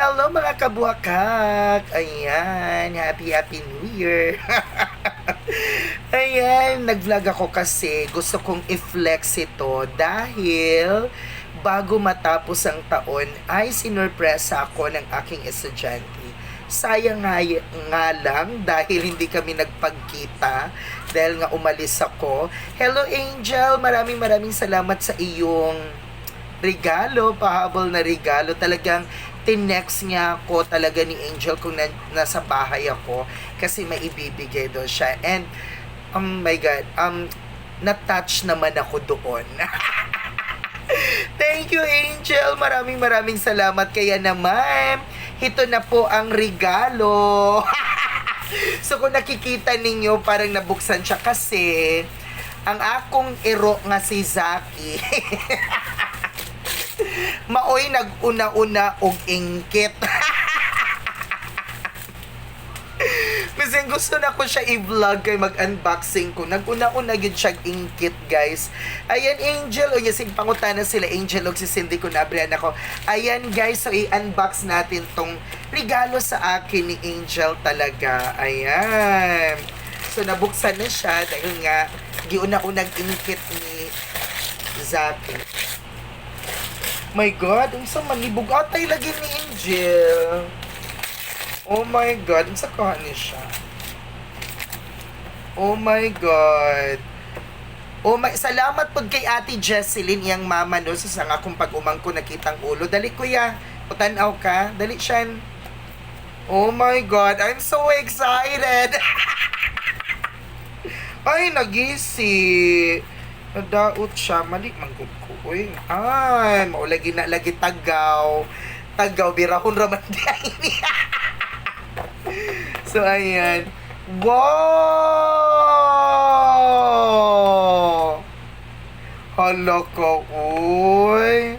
Hello mga kabuakak! Ayan, happy happy new year! Ayan, nag-vlog ako kasi gusto kong i-flex ito dahil bago matapos ang taon ay sinurpresa ako ng aking estudyante. Sayang nga, nga lang dahil hindi kami nagpagkita dahil nga umalis ako. Hello Angel, maraming maraming salamat sa iyong regalo, pahabol na regalo. Talagang tinext niya ako talaga ni Angel kung na, nasa bahay ako kasi may ibibigay daw siya. And, oh my God, um, na-touch naman ako doon. Thank you, Angel. Maraming maraming salamat. Kaya naman, ito na po ang regalo. so, kung nakikita ninyo, parang nabuksan siya kasi ang akong ero nga si Zaki. Maoy nag-una-una og ingkit. Kasi gusto na ko siya i-vlog kay mag-unboxing ko. Nag-una-una yun siya ingkit, guys. Ayan, Angel. O yasing pangutana sila, Angel. O si Cindy ko nabrihan ako. Ayan, guys. So, i-unbox natin tong regalo sa akin ni Angel talaga. Ayan. So, nabuksan na siya dahil nga giuna-unag ingkit ni Zaki. My God, ang sa manibog atay lagi ni Angel. Oh my God, ang sa ni siya. Oh my God. Oh my, salamat po kay Ate Jesseline, yang mama no, sa sanga kong pag-umang ko nakitang ulo. Dali kuya, utanaw ka. Dali siyan. Oh my God, I'm so excited. Ay, nagisi. Nadaot siya. Mali, manggod ko. Uy, ay, maulagi na lagi tagaw. Tagaw, birahon raman din. so, ayan. Wow! Hala ka, uy.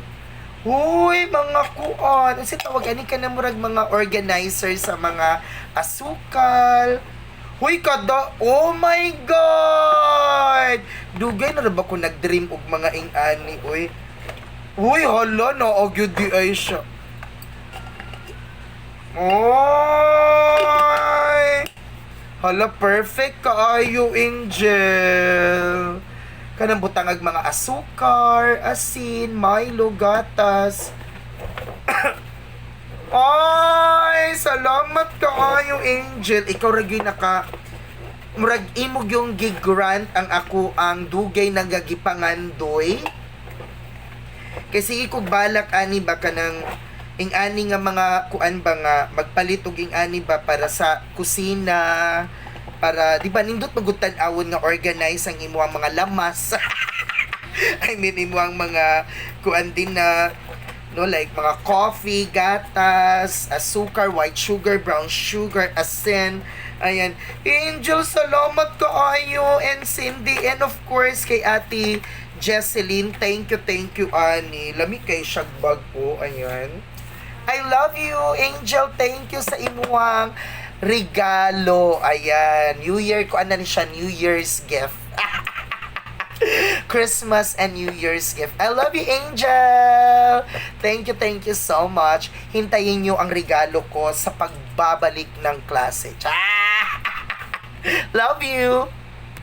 Uy, mga kuan. Kasi tawagan ka na murag mga organizer sa mga asukal. Uy, kada, oh my God! Dugay na ba ko nag-dream og mga ing-ani, uy? Uy, hala, na-agyo di ay siya. Oy! Hala, perfect kaayo, Angel. Kanang butangag mga asukar, asin, Milo, gatas. Ay, salamat kaayo, Angel. Ikaw ragi naka murag imog yung gigrant ang ako ang dugay nagagipangandoy. Kasi ikog balak ani ba ka ng ing ani nga mga kuan ba nga magpalit og ing ani ba para sa kusina para di ba nindot magutan awon nga organize ang imuang mga lamas. I mean imuang mga kuan din na no like mga coffee, gatas, asukar, white sugar, brown sugar, asin. Ayan. Angel, salamat kaayo and Cindy and of course kay Ate Jesseline. Thank you, thank you, Ani. Lami kay Shagbag po. Ayan. I love you, Angel. Thank you sa imuang regalo. Ayan. New Year ko ano siya, New Year's gift. Christmas and New Year's gift. I love you, Angel! Thank you, thank you so much. Hintayin nyo ang regalo ko sa pagbabalik ng klase. Love you!